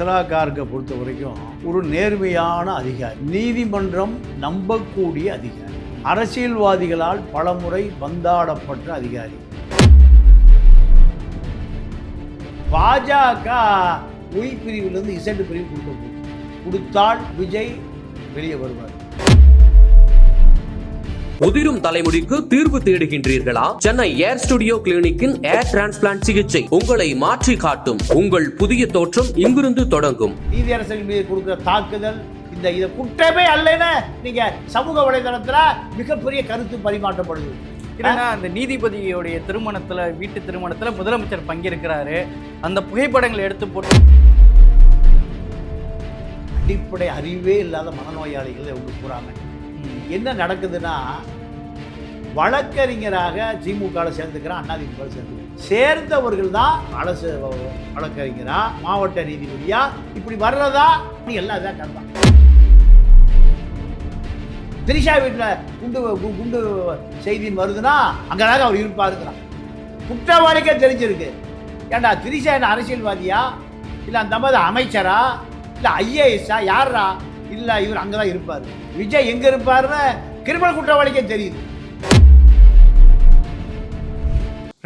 அசலா பொறுத்த வரைக்கும் ஒரு நேர்மையான அதிகாரி நீதிமன்றம் நம்பக்கூடிய அதிகாரி அரசியல்வாதிகளால் பலமுறை பந்தாடப்பட்ட அதிகாரி. பாஜக ஒய் பிரிவிலிருந்து இசட் பிரிவு கொடுக்க கொடுத்தால் விஜய் வெளியே வருவார். உதிரும் தலைமுடிக்கு தீர்வு தேடுகின்றீர்களா? சென்னை ஏர் ஸ்டுடியோ கிளினிக்கின் ஏர் டிரான்ஸ்பிளான்ட் சிகிச்சை உங்களை மாற்றி காட்டும். உங்கள் புதிய தோற்றம் இங்கிருந்து தொடங்கும். நீதியரசர்கள் மீது கொடுக்குற தாக்குதல் இந்த இதை குற்றமே அல்லன்னு நீங்க சமூக வலைதளத்துல மிகப்பெரிய கருத்து பரிமாற்றப்படுது. என்னன்னா அந்த நீதிபதியோடைய திருமணத்துல வீட்டு திருமணத்துல முதலமைச்சர் பங்கேற்கிறாரு அந்த புகைப்படங்களை எடுத்து போட்டு அடிப்படை அறிவே இல்லாத மனநோயாளிகள் இவங்க போறாங்க. என்ன நடக்குதுன்னா வழக்கறிஞராக திமுகவில் சேர்ந்துக்கிறான் அதிமுகவில் சேர்ந்து சேர்ந்தவர்கள் தான் அரசு வழக்கறிஞரா மாவட்ட நீதிபதியா? இப்படி வர்றதா? நீ எல்லாம் இதான் கருதான் திரிஷா வீட்டில் குண்டு கு- குண்டு செய்தின்னு வருதுன்னா அங்கதாக அவர் இருப்பாருங்கிறான் குற்றவாளிக்கே தெரிஞ்சிருக்கு. ஏண்டா திரிஷா என்ன அரசியல்வாதியா? இல்லை அந்த மாதிரி அமைச்சரா? இல்லை ஐஏஎஸ்ஸா? யாரா இல்லை இவர் அங்கே தான் இருப்பார். விஜய் எங்கே இருப்பாருன்னு கிரிமினல் குற்றவாளிக்கே தெரியுது.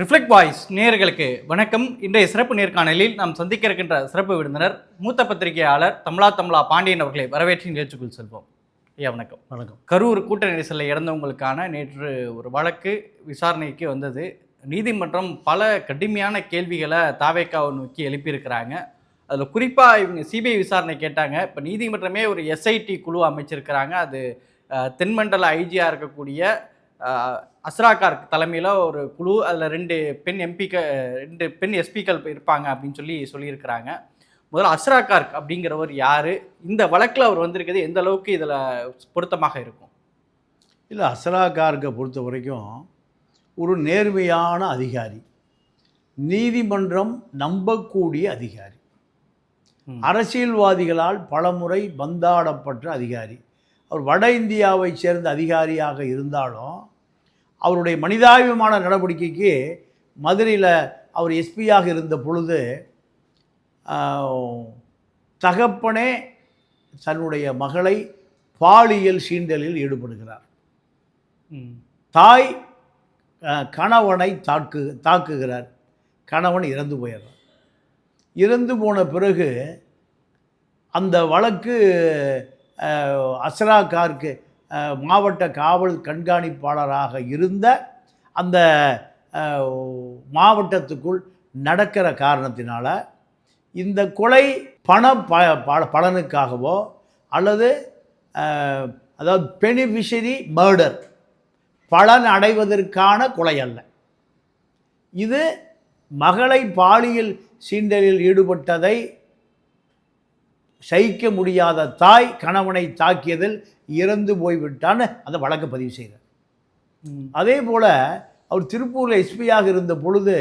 ரிஃப்ளெக்ட் வாய்ஸ் நேயர்களுக்கு வணக்கம். இன்றைய சிறப்பு நேர்காணலில் நாம் சந்திக்க இருக்கின்ற சிறப்பு விருந்தினர் மூத்த பத்திரிகையாளர் தமிழா தமிழா பாண்டியன் அவர்களை வரவேற்று நிகழ்ச்சிக்குள் செல்வோம். ஐயா வணக்கம். வணக்கம். கரூர் கூட்ட நெரிசலில் இறந்தவங்களுக்கான நேற்று ஒரு வழக்கு விசாரணைக்கு வந்தது. நீதிமன்றம் பல கடுமையான கேள்விகளை தாவேக்காவை நோக்கி எழுப்பியிருக்கிறாங்க. அதில் குறிப்பாக இவங்க சிபிஐ விசாரணை கேட்டாங்க. இப்போ நீதிமன்றமே ஒரு எஸ்ஐடி குழு அமைச்சிருக்கிறாங்க. அது தென்மண்டல ஐஜியாக இருக்கக்கூடிய அஸ்ராகார் தலைமையில் ஒரு குழு அதில் ரெண்டு பெண் எம்பிக்க ரெண்டு பெண் எஸ்பிக்கள் இருப்பாங்க அப்படின்னு சொல்லி சொல்லியிருக்கிறாங்க. முதல்ல அஸ்ரா கார்க் அப்படிங்கிறவர் யார்? இந்த வழக்கில் அவர் வந்திருக்கிறது எந்த அளவுக்கு இதில் பொருத்தமாக இருக்கும்? இல்லை அசலா பொறுத்த வரைக்கும் ஒரு நேர்மையான அதிகாரி. நீதிமன்றம் நம்பக்கூடிய அதிகாரி. அரசியல்வாதிகளால் பலமுறை பந்தாடப்பட்ட அதிகாரி. அவர் வட இந்தியாவை சேர்ந்த அதிகாரியாக இருந்தாலும் அவருடைய மனிதாபிமான நடவடிக்கைக்கு மதுரையில் அவர் எஸ்பியாக இருந்த பொழுது தகப்பனே தன்னுடைய மகளை பாலியல் சீண்டலில் ஈடுபடுகிறார். தாய் கணவனை தாக்கு தாக்குகிறார். கணவன் இறந்து போயிடுறார். இறந்து போன பிறகு அந்த வழக்கு அஹ், அஸ்ரா கார்க்கு மாவட்ட காவல் கண்காணிப்பாளராக இருந்த அந்த மாவட்டத்துக்குள் நடக்கிற காரணத்தினால இந்த கொலை பண ப ப- பலனுக்காகவோ அல்லது அதாவது பெனிஃபிஷரி மர்டர் பலன் அடைவதற்கான கொலை அல்ல. இது மகளை பாலியல் சீண்டலில் ஈடுபட்டதை சகிக்க முடியாத தாய் கணவனை தாக்கியதில் இறந்து போய்விட்டான்னு அந்த வழக்கை பதிவு செய்கிறார். அதே போல் அவர் திருப்பூரில் எஸ்பியாக இருந்த பொழுது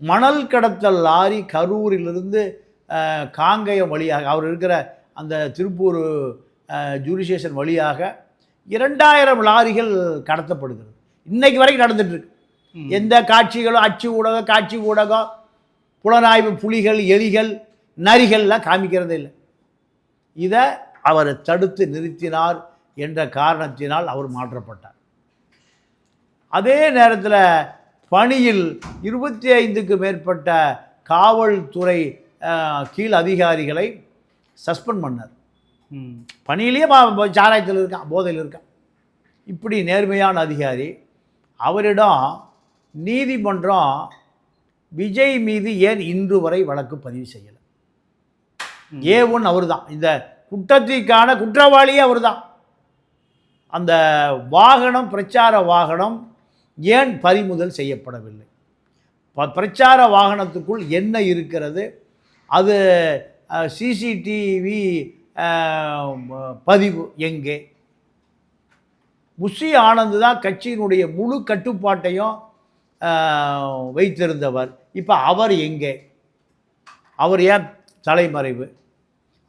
மணல் கடத்தல் லாரி கரூரிலிருந்து காங்கயம் வழியாக அவர் இருக்கிற அந்த திருப்பூர் ஜூரிசேஷன் வழியாக இரண்டாயிரம் லாரிகள் கடத்தப்படுகிறது. இன்னைக்கு வரைக்கும் நடந்துட்டு இருக்கு. ம். எந்த காட்சிகளும் அச்சு ஊடகம் காட்சி ஊடகம் புலனாய்வு புலிகள் எலிகள் நரிகள்லாம் காமிக்கிறதே இல்லை. இதை அவர் தடுத்து நிறுத்தினார் என்ற காரணத்தினால் அவர் மாற்றப்பட்டார். அதே நேரத்தில் பணியில் இருபத்தி ஐந்துக்கு மேற்பட்ட காவல்துறை கீழ் அதிகாரிகளை சஸ்பெண்ட் பண்ணார். பணியிலேயே சாராயத்தில் இருக்கான் போதையில் இருக்கான். இப்படி நேர்மையான அதிகாரி அவரிடம் நீதிமன்றம் விஜய் மீது ஏன் இன்று வரை வழக்கு பதிவு செய்யலை. ஏ ஒன் அவர் தான் இந்த குற்றத்திற்கான குற்றவாளியே அவர் தான் அந்த வாகனம் பிரச்சார வாகனம் ஏன் பறிமுதல் செய்யப்படவில்லை? ப- பிரச்சார வாகனத்துக்குள் என்ன இருக்கிறது? அது சிசிடிவி பதிவு எங்கே? புஷி ஆனந்த் தான் கட்சியினுடைய முழு கட்டுப்பாட்டையும் வைத்திருந்தவர். இப்போ அவர் எங்கே? அவர் ஏன் தலைமறைவு?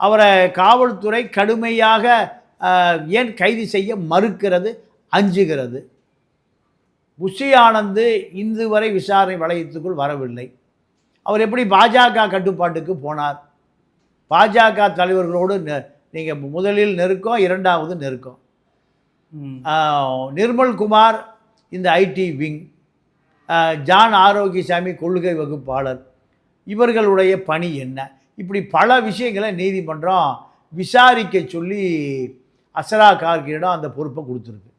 அவரை காவல்துறை கடுமையாக ஏன் கைது செய்ய மறுக்கிறது அஞ்சுகிறது? புஷி ஆனந்து இன்று வரை விசாரணை வளையத்துக்குள் வரவில்லை. அவர் எப்படி பாஜக கட்டுப்பாட்டுக்கு போனார்? பாஜக தலைவர்களோடு நீங்கள் முதலில் நெருக்கம் இரண்டாவது நெருக்கம். நிர்மல் குமார் இந்த ஐடி விங். ஜான் ஆரோக்கியசாமி கொள்கை வகுப்பாளர். இவர்களுடைய பணி என்ன? இப்படி பல விஷயங்களை நீதிமன்றம் விசாரிக்க சொல்லி அசரா கார்கியிடம் அந்த பொறுப்பை கொடுத்துருக்கு.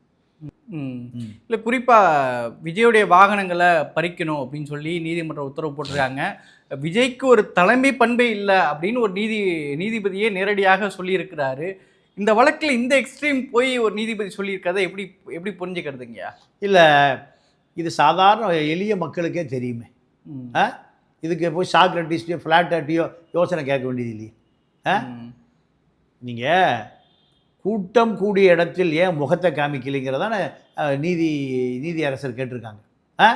இல்ல குறிப்பா விஜயுடைய வாகனங்களை பறிக்கணும் அப்படின்னு சொல்லி நீதிமன்றம் உத்தரவு போட்டிருக்காங்க. விஜய்க்கு ஒரு தலைமை பண்பே இல்லை அப்படின்னு ஒரு நீதி நீதிபதியே நேரடியாக சொல்லியிருக்கிறாரு. இந்த வழக்கில் இந்த எக்ஸ்ட்ரீம் போய் ஒரு நீதிபதி சொல்லியிருக்கதை எப்படி எப்படி புரிஞ்சுக்கிறதுங்கய்யா? இல்லை இது சாதாரண எளிய மக்களுக்கே தெரியுமே. ஆ? இதுக்கு போய் சாக்ரட்டிஸ்டையோ ஃப்ளாட்டாட்டியோ யோசனை கேட்க வேண்டியது இல்லையே. ஆ. நீங்கள் கூட்டம் கூடிய இடத்தில் ஏன் முகத்தை காமிக்கலைங்கிறதான நீதி நீதி அரசர் கேட்டிருக்காங்க. ஆ.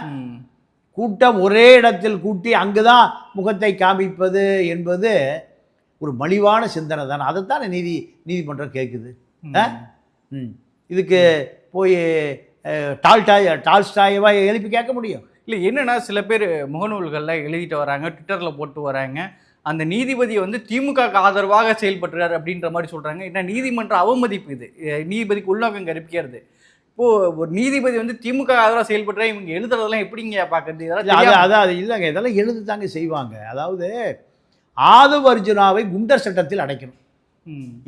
கூட்டம் ஒரே இடத்தில் கூட்டி அங்கு தான் முகத்தை காமிப்பது என்பது ஒரு மலிவான சிந்தனை தானே. அதைத்தானே நீதி நீதிமன்றம் கேட்குது. ஆ? ம். இதுக்கு போய் டால்டாய் டால்ஸ்டாயவா எழுப்பி கேட்க முடியும். இல்லை என்னன்னா சில பேர் முகநூல்களில் எழுதிட்டு வராங்க ட்விட்டரில் போட்டு வராங்க. அந்த நீதிபதி வந்து திமுகக்கு ஆதரவாக செயல்பட்டுறாரு அப்படின்ற மாதிரி சொல்கிறாங்க என்ன நீதிமன்ற அவமதிப்பு இது. நீதிபதிக்கு உள்நோக்கம் கற்பிக்கிறது. இப்போ ஒரு நீதிபதி வந்து திமுக ஆதரவாக செயல்பட்டுறா இவங்க எழுதுறதெல்லாம் எப்படிங்க பார்க்கறது? இதெல்லாம் அதான் அது இல்லைங்க. இதெல்லாம் எழுது தாங்க செய்வாங்க. அதாவது ஆதவ அர்ஜுனாவை குண்டர் சட்டத்தில் அடைக்கணும்.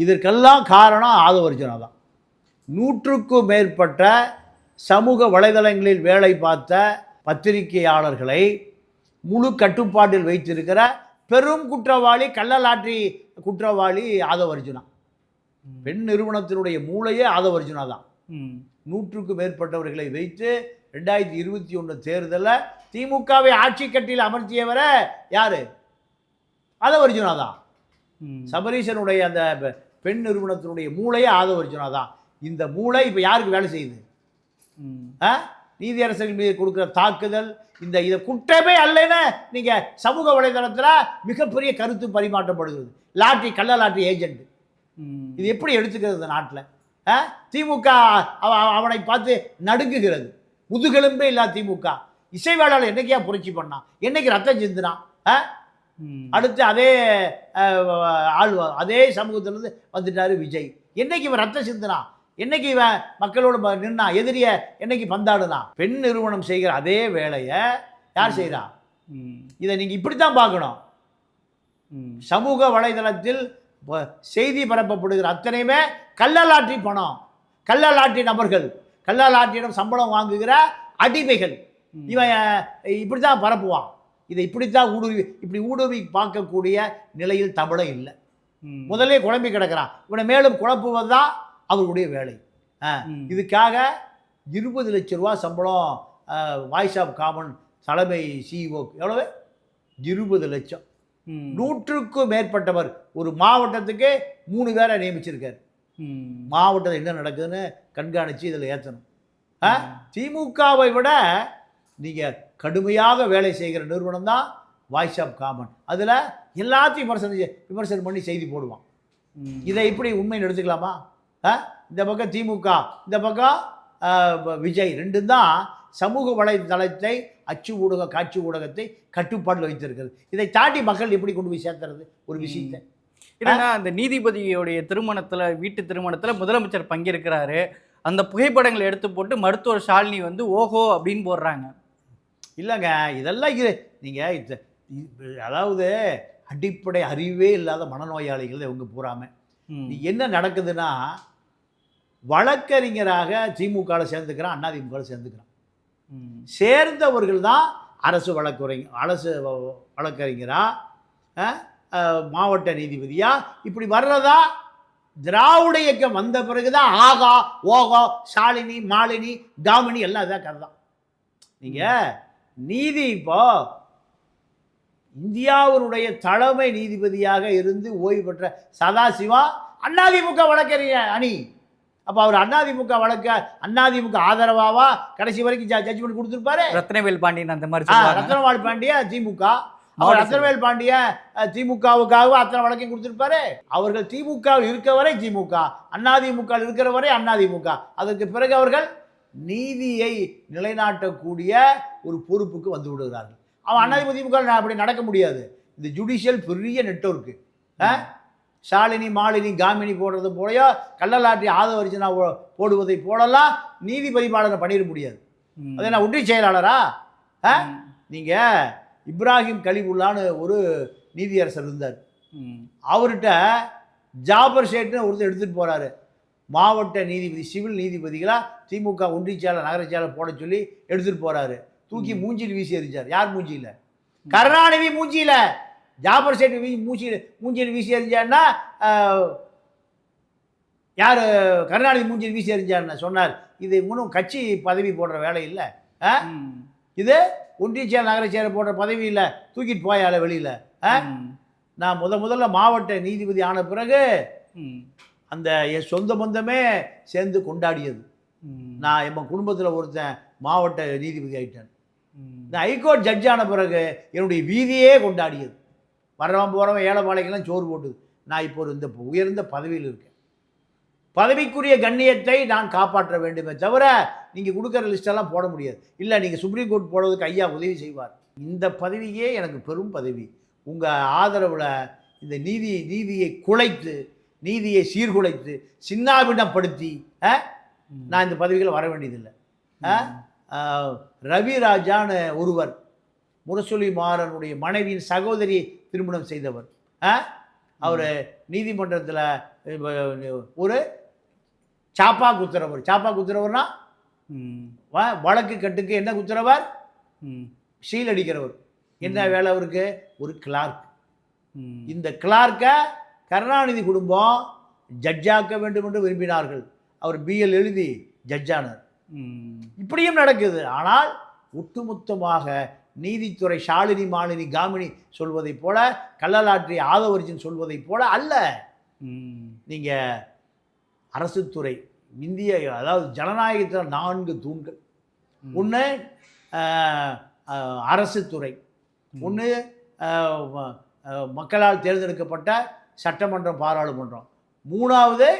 இதற்கெல்லாம் காரணம் ஆதவ அர்ஜுனா தான். நூற்றுக்கும் மேற்பட்ட சமூக வலைதளங்களில் வேலை பார்த்த பத்திரிகையாளர்களை முழு கட்டுப்பாட்டில் வைத்திருக்கிற பெரும் குற்றவாளி கள்ளலாற்றி குற்றவாளி ஆதவ அர்ஜுனா பெண் நிறுவனத்தினுடைய மூளையே ஆதவ அர்ஜுனா தான். ம், நூற்றுக்கும் மேற்பட்டவர்களை வைத்து ரெண்டாயிரத்தி இருபத்தி ஒன்று தேர்தலில் திமுகவை ஆட்சி கட்டில் அமர்த்தியவரை யாரு? ஆதவ அர்ஜுனா தான். சபரீசனுடைய அந்த பெண் நிறுவனத்தினுடைய மூளையே ஆதவ அர்ஜுனா தான். இந்த மூளை இப்போ யாருக்கு வேலை செய்யுது? நீதியரசர்கள் மீது கொடுக்குற தாக்குதல் இந்த இதை குற்றமே அல்லன்னு நீங்கள் சமூக வலைதளத்தில் மிகப்பெரிய கருத்து பரிமாற்றப்படுகிறது. லாட்ரி கள்ள லாட்ரி ஏஜென்ட். ம். இது எப்படி எடுத்துக்கிறது இந்த நாட்டில்? திமுக அவ- அவனை பார்த்து நடுங்குகிறது. முதுகெலும்பே இல்லா திமுக. இசைவேளாளர் என்னைக்கியா புரட்சி பண்ணான்? என்னைக்கு ரத்தம் சிந்தினான். அடுத்து அதே ஆள் அதே சமூகத்திலிருந்து வந்துட்டாரு விஜய். என்னைக்கு இவன் ரத்தம் சிந்தினான்? என்னைக்கு இவன் மக்களோட நின்னான் எதிரிய என்னைக்கு பந்தாடுனான் பெண் நிறுவனம் செய்கிற அதே வேலையை யார் செய்றா ம், இதை நீங்கள் இப்படித்தான் பார்க்கணும். சமூக வலைதளத்தில் செய்தி பரப்பப்படுகிற அத்தனையுமே கள்ளலாற்றி பணம். கள்ளலாற்றி நபர்கள். கள்ளலாற்றியிடம் சம்பளம் வாங்குகிற அடிமைகள். இவன் இப்படி தான் பரப்புவான். இதை இப்படித்தான் ஊடுருவி இப்படி ஊடுருவி பார்க்கக்கூடிய நிலையில் தமிழம் இல்லை. ம். முதல்ல குழம்பி கிடக்கிறான். இவனை மேலும் குழப்புவது தான் அவர்களுடைய வேலை. இதுக்காக இருபது லட்ச ரூபா சம்பளம் வாய்ஸ் ஆஃப் காமன் தலைமை சிஇஓ எவ்வளவு? இருபது லட்சம். நூற்றுக்கும் மேற்பட்டவர். ஒரு மாவட்டத்துக்கு மூணு பேரை நியமிச்சிருக்காரு. மாவட்டத்தில் என்ன நடக்குதுன்னு கண்காணித்து இதில் ஏற்றணும் திமுகவை விட நீங்கள் கடுமையாக வேலை செய்கிற நிறுவனம் தான் வாய்ஸ் ஆஃப் காமன் அதில் எல்லாத்தையும் விமர்சனம் விமர்சனம் பண்ணி செய்தி போடுவான். இதை இப்படி உண்மைன்னு எடுத்துக்கலாமா? இந்த பக்கம் திமுக இந்த பக்கம் விஜய். ரெண்டும் தான் சமூக வலைதளத்தை அச்சு ஊடக காட்சி ஊடகத்தை கட்டுப்பாட்டில் வைத்திருக்கிறது. இதை தாண்டி மக்கள் எப்படி கொண்டு போய் சேர்த்துறது? ஒரு விஷயத்தை. என்னன்னா அந்த நீதிபதியோடைய திருமணத்துல வீட்டு திருமணத்துல முதலமைச்சர் பங்கேற்கிறாரு. அந்த புகைப்படங்களை எடுத்து போட்டு மருத்துவர் ஷாலினி வந்து ஓஹோ! அப்படின்னு போடுறாங்க. இல்லைங்க இதெல்லாம் இது நீங்கள் அதாவது அடிப்படை அறிவே இல்லாத மனநோயாளிகள் இவங்க பூராம ம். நீ என்ன நடக்குதுன்னா வழக்கறிஞராக திமுகவில் சேர்ந்துக்கிறான் அதிமுகவில் சேர்ந்துக்கிறான். ம். சேர்ந்தவர்கள் தான் அரசு வழக்குரைஞர் அரசு வ- வழக்கறிஞரா அஹ், அஹ், மாவட்ட நீதிபதியா? இப்படி வர்றதா? திராவிட இயக்கம் வந்த பிறகுதான் ஆகா ஓகோ ஷாலினி மாலினி டாமினி எல்லாம் இதான் கதை தான். நீங்கள் நீதி இப்போ இந்தியாவினுடைய தலைமை நீதிபதியாக இருந்து ஓய்வு பெற்ற சதாசிவா அதிமுக வழக்கறிஞர் அணி. அப்போ அவர் அதிமுக வழக்க அதிமுக ஆதரவாவா கடைசி வரைக்கும் ஜட்ஜ்மெண்ட் கொடுத்துருப்பாரு. ரத்னவேல் பாண்டியன் அந்த மாதிரி ரத்னவாள் பாண்டிய திமுக. அவர் ரத்னவேல் பாண்டிய திமுகவுக்காக அத்தனை வழக்கையும் கொடுத்திருப்பாரு. அவர்கள் திமுக இருக்க வரை திமுக. அதிமுக இருக்கிற வரை அதிமுக அதற்கு பிறகு அவர்கள் நீதியை நிலைநாட்டக்கூடிய ஒரு பொறுப்புக்கு வந்து விடுகிறார்கள். அவன் அதிமுக திமுக அப்படி நடக்க முடியாது. இந்த ஜுடிஷியல் பெரிய நெட்வொர்க்கு ஆ? ஷாலினி மாலினி காமினி போடுறது போலயோ கள்ளலாட்டி ஆதவரிச்சனா போடுவதை போலலாம் நீதிபதி பாடனை பண்ணிட முடியாது. அது என்ன ஒன்றிய செயலாளரா? ஆ? நீங்க இப்ராஹிம் கலிபுல்லான்னு ஒரு நீதியரசர் இருந்தார். அவர்கிட்ட ஜாபர் ஷேட்னு ஒருத்தர் எடுத்துட்டு போறாரு. மாவட்ட நீதிபதி சிவில் நீதிபதிகளா திமுக ஒன்றிய செயலர் நகர செயலர் போட சொல்லி எடுத்துட்டு போறாரு. தூக்கி மூஞ்சியில் வீசி எறிஞ்சார். யார் மூஞ்சியில? கருணாநிதி மூஞ்சியில. ஜாபர் ஷேட் வீ மூஞ்சியில் மூஞ்சியில் வீசி எறிஞ்சாருன்னா ஆஹ், யார்? கருணாநிதி மூஞ்சியில் வீசி எறிஞ்சாருன்னு சொன்னார். இது இன்னும் கட்சி பதவி போடுற வேலை இல்லை. இது ஒன்றிய செயலர் நகர செயலர் போடுற பதவி இல்லை. தூக்கிட்டு போயால வெளியில. நான் முத முதல்ல மாவட்ட நீதிபதி ஆன பிறகு. அந்த என் சொந்த பந்தமே சேர்ந்து கொண்டாடியது. நான் என் குடும்பத்தில் ஒருத்தன் மாவட்ட நீதிபதி ஆயிட்டேன். ம். இந்த ஹைகோர்ட் ஜட்ஜ் ஆன பிறகு என்னுடைய வீதியே கொண்டாடியது. வர்றவன் போகிறவன் ஏழைப்பாளைக்கெல்லாம் சோறு போட்டுது. நான் இப்போ ஒரு இந்த உயர்ந்த பதவியில் இருக்கேன். பதவிக்குரிய கண்ணியத்தை நான் காப்பாற்ற வேண்டுமே தவிர நீங்கள் கொடுக்குற லிஸ்டெல்லாம் போட முடியாது. இல்லை நீங்கள் சுப்ரீம் கோர்ட் போடுறதுக்கு ஐயா உதவி செய்வார். இந்த பதவியே எனக்கு பெரும் பதவி. உங்கள் ஆதரவில் இந்த நீதி நீதியை குலைத்து நீதியை சீர்குலைத்து சின்னாபின்னப்படுத்தி ஆ? நான் இந்த பதவிகள் வர வேண்டியதில்லை. ஆ? ஆஹ், ரவி ராஜான்னு ஒருவர் முரசொலி மாறனுடைய மனைவியின் சகோதரியை திருமணம் செய்தவர். அவர் நீதிமன்றத்தில் ஒரு சாப்பா குத்துறவர் சாப்பா குத்துறவர்னா வழக்கு கட்டுக்கு என்ன குத்துறவர். ஷீல் அடிக்கிறவர். என்ன வேலை அவருக்கு? ஒரு கிளார்க். இந்த கிளார்க்கை கருணாநிதி குடும்பம் ஜட்ஜாக்க வேண்டும் என்று விரும்பினார்கள். அவர் பிஎல் எழுதி ஜட்ஜானார். இப்படியும் நடக்குது ஆனால் ஒட்டுமொத்தமாக நீதித்துறை ஷாலினி மாலினி காமினி சொல்வதைப் போல கள்ளலாற்றி ஆதவர்ஜின் சொல்வதைப் போல அல்ல. நீங்கள் அரசுத்துறை இந்திய அதாவது ஜனநாயகத்தில் நான்கு தூண்கள். ஒன்று அரசுத்துறை ஒன்று மக்களால் தேர்ந்தெடுக்கப்பட்ட சட்டமன்றம் பாராளுமன்றம் மூணாவது.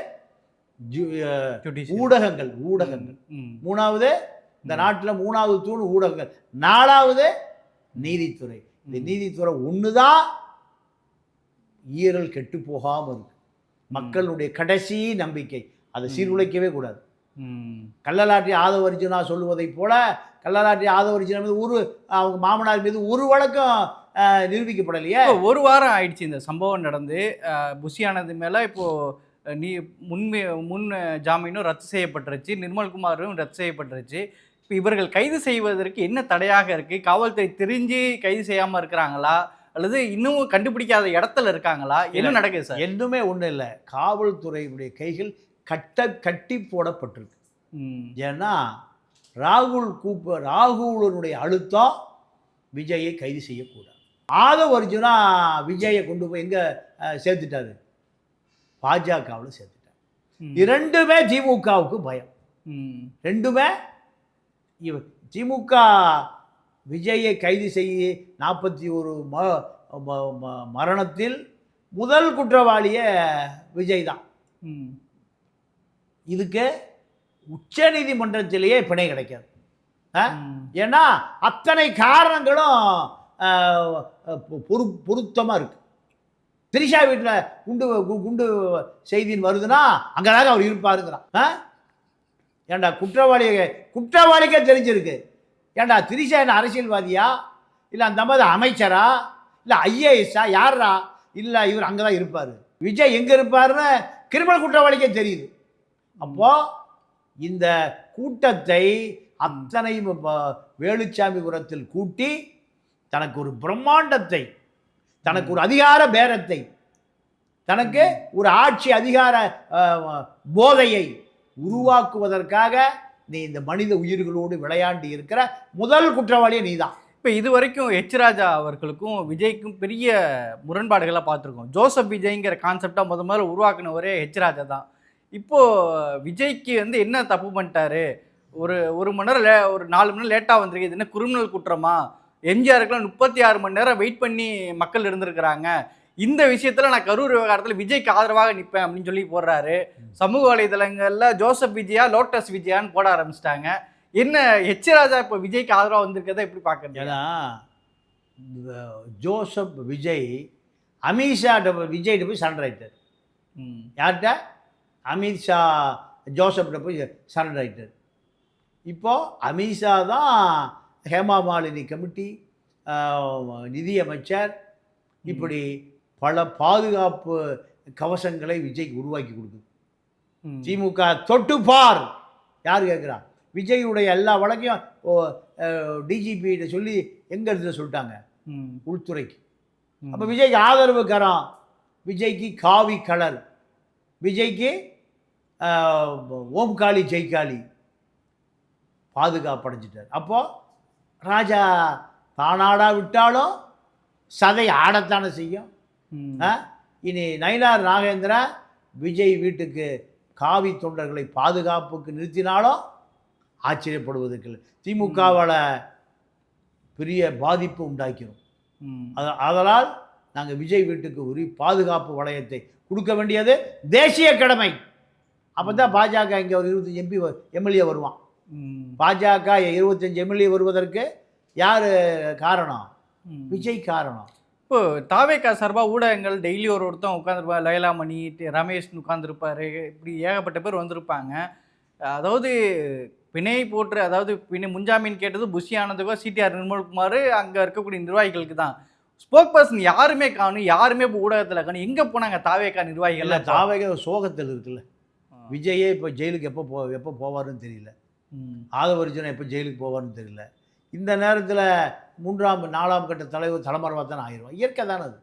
ஊடகங்கள் ஊடகங்கள். மூணாவது இந்த நாட்டில் மூணாவது தூண் ஊடகங்கள். நாலாவது நீதித்துறை. இந்த. நீதித்துறை ஒன்று தான் ஈரல் கெட்டு போகாமல் இருக்கு. மக்களுடைய கடைசி நம்பிக்கை. அதை சீர்குலைக்கவே கூடாது. கள்ளலாற்றி ஆதவர்ஜுனா சொல்லுவதைப் போல கள்ளலாற்றி ஆதவர்ஜுனா மீது ஒரு அவங்க மாமனார் மீது ஒரு வழக்கம் நிரூபிக்கப்படலையே. ஒரு வாரம் ஆயிடுச்சு இந்த சம்பவம் நடந்து. அஹ், புஷி ஆனது மேல இப்போ அஹ், நீ முன்மே முன் ஜாமீனும் ரத்து செய்யப்பட்டுருச்சு. நிர்மல்குமாரும் ரத்து செய்யப்பட்டுருச்சு. இப்போ இவர்கள் கைது செய்வதற்கு என்ன தடையாக இருக்கு? காவல்துறை தெரிஞ்சு கைது செய்யாம இருக்கிறாங்களா? அல்லது இன்னும் கண்டுபிடிக்காத இடத்துல இருக்காங்களா? என்ன. நடக்குது சார்? எதுவுமே ஒன்றும் இல்லை. காவல்துறையுடைய கைகள் கட்ட கட்டி போடப்பட்டிருக்கு. ஏன்னா ராகுல் கூப்ப ராகுலனுடைய அழுத்தம் விஜயை கைது செய்யக்கூடாது. ஆதவ அர்ஜுனா விஜயை கொண்டு போய் எங்கே சேர்த்துட்டாரு? பாஜகவில் சேர்த்துட்டார் ம். இரண்டுமே திமுகவுக்கு பயம். ரெண்டுமே இவ திமுக விஜயை கைது செய்ய நாற்பத்தி ஒரு ம மரணத்தில் முதல் குற்றவாளியே விஜய் தான். இதுக்கு உச்ச நீதிமன்றத்திலேயே பிணை கிடைக்காது. ஏன்னா அத்தனை காரணங்களும் பொரு பொருத்தமாக இருக்கு திரிஷா வீட்டில் குண்டு கு- குண்டு செய்தின்னு வருதுன்னா அங்கேதாங்க அவர் இருப்பாருங்கிறான். ஆ? ஏண்டா குற்றவாளியை குற்றவாளிக்கே தெரிஞ்சிருக்கு. ஏண்டா திரிஷா என்ன அரசியல்வாதியா? இல்லை அந்த மாதிரி அமைச்சரா? இல்லை ஐஏஎஸ்ஸா? யாரா இல்லை இவர் அங்கே தான் இருப்பார். விஜய் எங்கே இருப்பாருன்னு கிரிமினல் குற்றவாளிக்கே தெரியுது. அப்போது இந்த கூட்டத்தை அத்தனையும் வேலுச்சாமிபுரத்தில் கூட்டி தனக்கு ஒரு பிரம்மாண்டத்தை தனக்கு ஒரு அதிகார பேரத்தை தனக்கு ஒரு ஆட்சி அதிகார போதையை உருவாக்குவதற்காக நீ இந்த மனித உயிர்களோடு விளையாண்டு இருக்கிற முதல் குற்றவாளியே நீதான். இப்போ இது வரைக்கும் எச் ராஜா அவர்களுக்கும் விஜய்க்கும் பெரிய முரண்பாடுகளை பார்த்துருக்கோம். ஜோசப் விஜய்ங்கிற கான்செப்டாக முத முதல்ல உருவாக்குனவரே எச் ராஜா தான். இப்போது விஜய்க்கு வந்து என்ன தப்பு பண்ணிட்டாரு? ஒரு ஒரு மணி நேரம் லே ஒரு நாலு மணி நேரம் லேட்டாக வந்திருக்கு இது என்ன கிரிமினல் குற்றமா? எம்ஜிஆருக்குலாம் முப்பத்தி ஆறு மணி நேரம் வெயிட் பண்ணி மக்கள் இருந்திருக்கிறாங்க. இந்த விஷயத்துல நான் கரூர் விவகாரத்தில் விஜய்க்கு ஆதரவாக நிற்பேன் அப்படின்னு சொல்லி போடுறாரு. சமூக வலைதளங்கள்ல ஜோசப் விஜயா லோட்டஸ் விஜயான்னு போட ஆரம்பிச்சிட்டாங்க. என்ன எச் ராஜா இப்போ விஜய்க்கு ஆதரவாக வந்திருக்கதை எப்படி பார்க்குறீங்க? ஏன்னா ஜோசப் விஜய் அமித்ஷாட்ட போய் விஜய்கிட்ட போய் சரண்டர் ஆயிட்டார். ம். யார்கிட்ட? அமித்ஷா ஜோசப்கிட்ட போய் சரண்டர் ஆயிட்டார். இப்போ அமித்ஷா தான் ஹேமா மாலினி கமிட்டி நிதியமைச்சர் இப்படி பல பாதுகாப்பு கவசங்களை விஜய்க்கு உருவாக்கி கொடுக்குது. திமுக தொட்டு பார்! யார் கேட்குறா? விஜயுடைய எல்லா வழக்கையும் டிஜிபிகிட்ட சொல்லி எங்கே இடத்துல சொல்லிட்டாங்க. உள்துறைக்கு. அப்போ விஜய்க்கு ஆதரவு கரம். விஜய்க்கு காவி கலர். விஜய்க்கு ஓம்காளி ஜெய்காளி பாதுகாப்பு அடைஞ்சிட்டார். அப்போ ராஜா தானாடா விட்டாலும் சதை ஆடத்தானே செய்யும்? இனி நயினார் நாகேந்திரா விஜய் வீட்டுக்கு காவி தொண்டர்களை பாதுகாப்புக்கு நிறுத்தினாலும் ஆச்சரியப்படுவதற்கு இல்லை திமுகவால் பெரிய பாதிப்பு உண்டாக்கிறோம் ம். அத அதனால் நாங்கள் விஜய் வீட்டுக்கு ஒரு பாதுகாப்பு வளையத்தை கொடுக்க வேண்டியது தேசிய கடமை அப்போ தான் பாஜக இங்கே ஒரு இருபத்தஞ்சி எம்பி எம்எல்ஏ வருவான். பாஜக இருபத்தஞ்சி எம்எல்ஏ வருவதற்கு யார் காரணம். விஜய் காரணம். இப்போ தாவேக்கா சார்பா ஊடகங்கள் டெய்லி ஒரு ஒருத்தன் உட்காந்துருப்பா லைலாமணி டி- ரமேஷ்னு உட்காந்துருப்பாரு இப்படி ஏகப்பட்ட பேர் வந்திருப்பாங்க. அதாவது பிணை போட்டு அதாவது பிணை முன்ஜாமீன் கேட்டது புஷி ஆனதுக்கோ சிடிஆர் நிர்மல்குமார் அங்கே இருக்கக்கூடிய நிர்வாகிகளுக்கு தான். ஸ்போக் பர்சன் யாருமே காணும் யாருமே இப்போ ஊடகத்தில் காணும். எங்கே போனாங்க தாவேக்கா நிர்வாகிகள்? இல்லை தாவக சோகத்தில் இருக்குல்ல. விஜயே இப்போ ஜெயிலுக்கு எப்போ போ எப்போ போவாருன்னு தெரியல. ம். ஆதவர்ஜுனா எப்போ ஜெயிலுக்கு போவார்னு தெரியல. இந்த நேரத்தில் மூன்றாம் நாலாம் கட்ட தலைவர் தலைமறைவாக தான் ஆயிரும் இயற்கை தானே அது.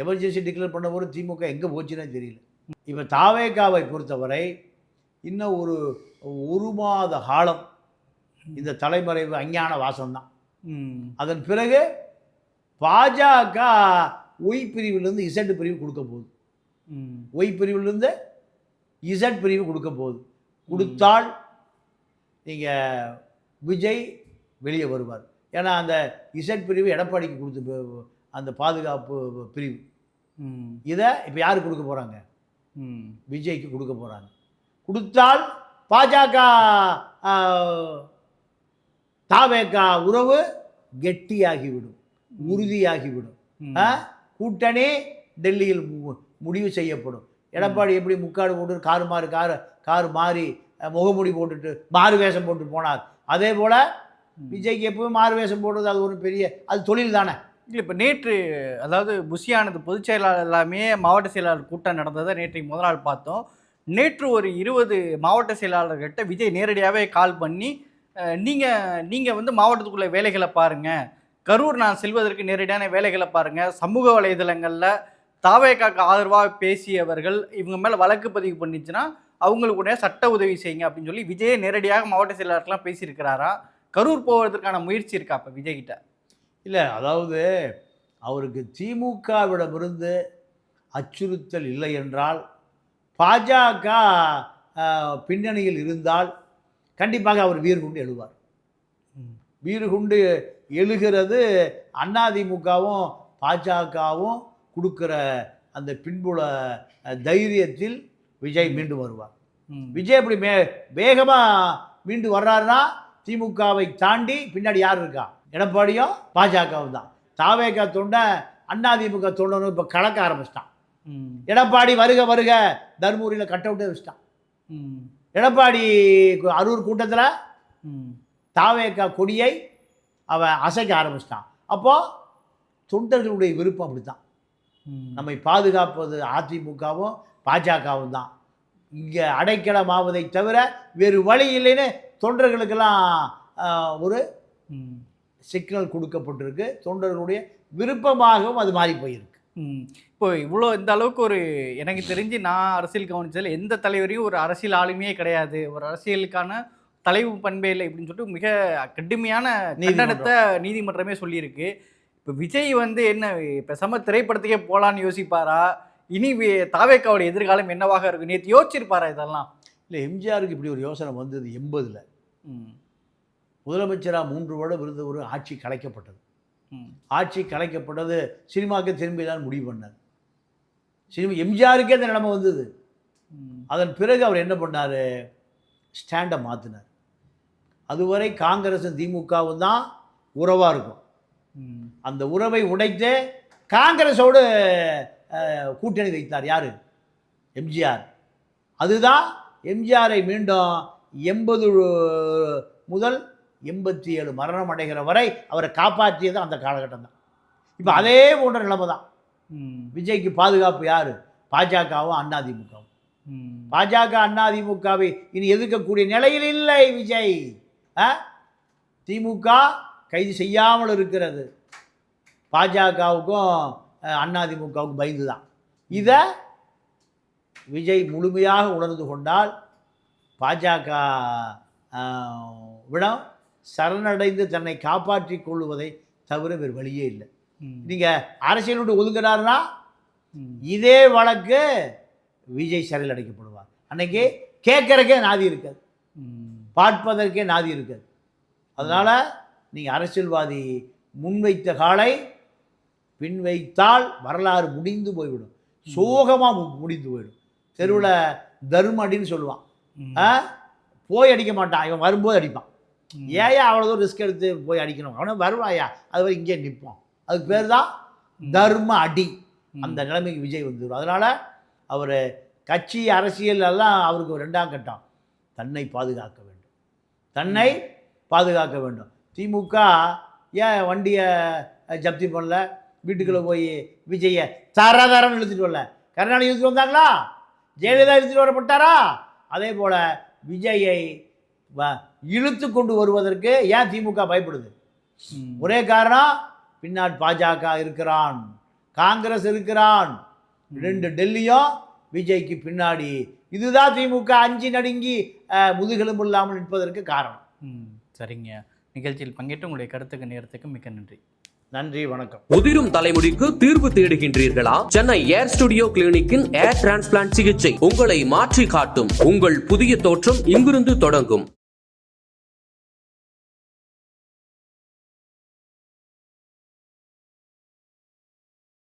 எமர்ஜென்சி டிக்ளேர் பண்ண போது திமுக எங்கே போச்சுன்னே தெரியல. இப்போ தாவேகாவை பொறுத்தவரை இன்னும் ஒரு ஒரு மாத காலம் இந்த தலைமறைவு அஞ்ஞான வாசம்தான். அதன் பிறகு பாஜக ஒய் பிரிவிலிருந்து இசட் பிரிவு கொடுக்க போகுது. ஒய் பிரிவிலிருந்து இசட் பிரிவு கொடுக்க போகுது. கொடுத்தால் நீங்கள் விஜய் வெளியே வருவார். ஏன்னா அந்த இசட் பிரிவு எடப்பாடிக்கு கொடுத்து அந்த பாதுகாப்பு பிரிவு. இதை இப்போ யார் கொடுக்க போகிறாங்க ம். விஜய்க்கு கொடுக்க போகிறாங்க கொடுத்தால் பாஜக தாவேகா உறவு கெட்டியாகிவிடும் உறுதியாகிவிடும்? கூட்டணி டெல்லியில் மு- முடிவு செய்யப்படும். எடப்பாடி எப்படி முக்காடு போட்டு காரு மாறு காரு காரு மாறி முகமூடி போட்டுட்டு மாறு வேஷம் போட்டு போனார். அதே போல் விஜய்க்கு எப்பவும் மாறு வேஷம் போடுறது அது ஒரு பெரிய அது தொழில் தானே? இல்லை இப்போ நேற்று அதாவது புஷியானது பொதுச் செயலாளர் எல்லாமே மாவட்ட செயலாளர் கூட்டம் நடந்ததை நேற்றைக்கு முதல் நாள் பார்த்தோம். நேற்று ஒரு இருபது மாவட்ட செயலாளர்கிட்ட விஜய் நேரடியாகவே கால் பண்ணி நீங்கள் நீங்கள் வந்து மாவட்டத்துக்குள்ள வேலைகளை பாருங்கள் கரூர் நான் செல்வதற்கு நேரடியான வேலைகளை பாருங்கள் சமூக வலைதளங்களில் தாவேக்காக்கு ஆதரவாக பேசியவர்கள் இவங்க மேலே வழக்கு பதிவு பண்ணிச்சுன்னா அவங்களுக்கு உடனே சட்ட உதவி செய்யுங்க அப்படின்னு சொல்லி விஜயே நேரடியாக மாவட்ட செயலாளருக்கெல்லாம் பேசியிருக்கிறாரா? கரூர் போவதற்கான முயற்சி இருக்கா அப்போ விஜய்கிட்ட இல்லை அதாவது அவருக்கு திமுகவிடமிருந்து அச்சுறுத்தல் இல்லை என்றால் பாஜக பின்னணியில் இருந்தால் கண்டிப்பாக அவர் வீர்குண்டு எழுவார். வீறுகுண்டு எழுகிறது அதிமுகவும் பாஜகவும் கொடுக்குற அந்த பின்புல தைரியத்தில் விஜய் மீண்டு வருவார். விஜய் அப்படி மே வேகமாக மீண்டு வர்றாருன்னா திமுகவை தாண்டி பின்னாடி யார் இருக்கா எடப்பாடியும் பாஜகவும் தான் தாவேகா தொண்டை அதிமுக தொண்டனும் இப்போ கலக்க ஆரம்பிச்சிட்டான். எடப்பாடி வருக வருக தர்மபுரியில் கட் அவுட்டே வச்சிட்டான். எடப்பாடி அரூர் கூட்டத்தில். தாவேக்கா கொடியை அவன் அசைக்க ஆரம்பிச்சிட்டான் அப்போ தொண்டர்களுடைய விருப்பம் அப்படித்தான் ம். நம்மை பாதுகாப்பது அதிமுகவும் பாஜகவும் தான் இங்கே அடைக்கலமாவதை தவிர வேறு வழி இல்லைன்னு தொண்டர்களுக்கெல்லாம் ஒரு. சிக்னல் கொடுக்கப்பட்டிருக்கு தொண்டர்களுடைய விருப்பமாகவும் அது மாறி போயிருக்கு. இப்போ இவ்வளோ இந்த அளவுக்கு ஒரு எனக்கு தெரிஞ்சு நான் அரசியல் கவனிச்சதில் எந்த தலைவரையும் ஒரு அரசியல் ஆளுமையே கிடையாது ஒரு அரசியலுக்கான தலைவு பண்பே இல்லை இப்படின்னு சொல்லிட்டு மிக கடுமையான. கண்டனத்தை நீதிமன்றமே சொல்லியிருக்கு இப்போ விஜய் வந்து என்ன பேசாம திரைப்படத்துக்கே போகலான்னு யோசிப்பாரா இனி தாவேக்காவோட எதிர்காலம் என்னவாக இருக்கும்? நேற்று யோசிச்சிருப்பாரா இதெல்லாம்? இல்லை எம்ஜிஆருக்கு இப்படி ஒரு யோசனை வந்தது எண்பதில். முதலமைச்சராக மூன்று வருடம் இருந்த ஒரு ஆட்சி கலைக்கப்பட்டது. ஆட்சி கலைக்கப்பட்டது சினிமாவுக்கு திரும்பி தான் முடிவு பண்ணார். சினிமா எம்ஜிஆருக்கே அந்த நிலைமை வந்தது. அதன் பிறகு அவர் என்ன பண்ணார்? ஸ்டாண்டை மாற்றினார் அதுவரை காங்கிரஸும் திமுகவும் தான் உறவாக இருக்கும். அந்த உறவை உடைத்து காங்கிரஸோடு கூட்டணி வைத்தார் யார்? எம்ஜிஆர். அதுதான் எம்ஜிஆரை மீண்டும் எண்பது முதல் எண்பத்தி ஏழு மரணம் அடைகிற வரை அவரை காப்பாற்றியது அந்த காலகட்டம் தான் இப்போ அதே போன்ற நிலைமை தான் விஜய்க்கு பாதுகாப்பு யார்? பாஜகவும் அதிமுகவும் ம், பாஜக அதிமுகவை இனி எதிர்க்கக்கூடிய நிலையில் இல்லை விஜய். ஆ? திமுக கைது செய்யாமல் இருக்கிறது. பாஜகவுக்கும் அதிமுகவுக்கும் பயந்து தான் இதை விஜய் முழுமையாக உணர்ந்து கொண்டால் பாஜக விடம் சரணடைந்து தன்னை காப்பாற்றிக் கொள்வதை தவிர வேறு வழியே இல்லை. நீங்கள் அரசியல் விட்டு ஒதுங்கினார்னா இதே வழக்கு விஜய் சிறையில் அடைக்கப்படுவார். அன்னைக்கு கேட்கறக்கே நாதி இருக்காது. பார்ப்பதற்கே நாதி இருக்காது. அதனால் நீங்கள் அரசியல்வாதி முன்வைத்த காலை பின் வைத்தால் வரலாறு முடிந்து போய்விடும். சோகமாக முடிந்து போயிடும் தெருவில் தர்மடின்னு சொல்லுவான். ம், ஆ? போய் அடிக்க மாட்டான். இவன் வரும்போது அடிப்பான். ஏயா அவ்வளோ தூரம் ரிஸ்க் எடுத்து போய் அடிக்கணும். அவனை வருவாயா? அது வரை இங்கே நிற்போம் அதுக்கு பேர் தான் தர்ம அடி. அந்த நிலைமைக்கு விஜய் வந்துடும் அதனால் அவர் கட்சி அரசியல் எல்லாம் அவருக்கு ஒரு ரெண்டாம் கட்டம். தன்னை பாதுகாக்க வேண்டும். தன்னை பாதுகாக்க வேண்டும். திமுக ஏன் வண்டியை ஜப்தி பண்ணல? வீட்டுக்குள்ளே போய் விஜயை தர தரன்னு இழுத்துட்டு வரல. கருணாநிதி இழுத்துட்டு வந்தாங்களா? ஜெயலலிதா இழுத்துட்டு வரப்பட்டாரா அதே போல் விஜயை இழுத்து கொண்டு வருவதற்கு ஏன் திமுக பயப்படுது? ஒரே காரணம் பின்னாடி பாஜக இருக்கிறான் காங்கிரஸ் இருக்கிறான் ரெண்டு டெல்லியும் விஜய்க்கு பின்னாடி. இதுதான் திமுக அஞ்சு நடுங்கி முதுகெலும்பு இல்லாமல் நிற்பதற்கு காரணம். ம், சரிங்க. நிகழ்ச்சியில் பங்கேற்று உங்களுடைய கருத்துக்கு நேரத்துக்கு மிக்க நன்றி. நன்றி வணக்கம். உதிரும் தலைமுடிக்கு தீர்வு தேடுகின்றீர்களா? சென்னை ஏர் ஸ்டுடியோ கிளினிக்கின் ஏர் டிரான்ஸ்பிளான்ட் சிகிச்சை உங்களை மாற்றி காட்டும் உங்கள் புதிய தோற்றம் இங்கிருந்து தொடங்கும்.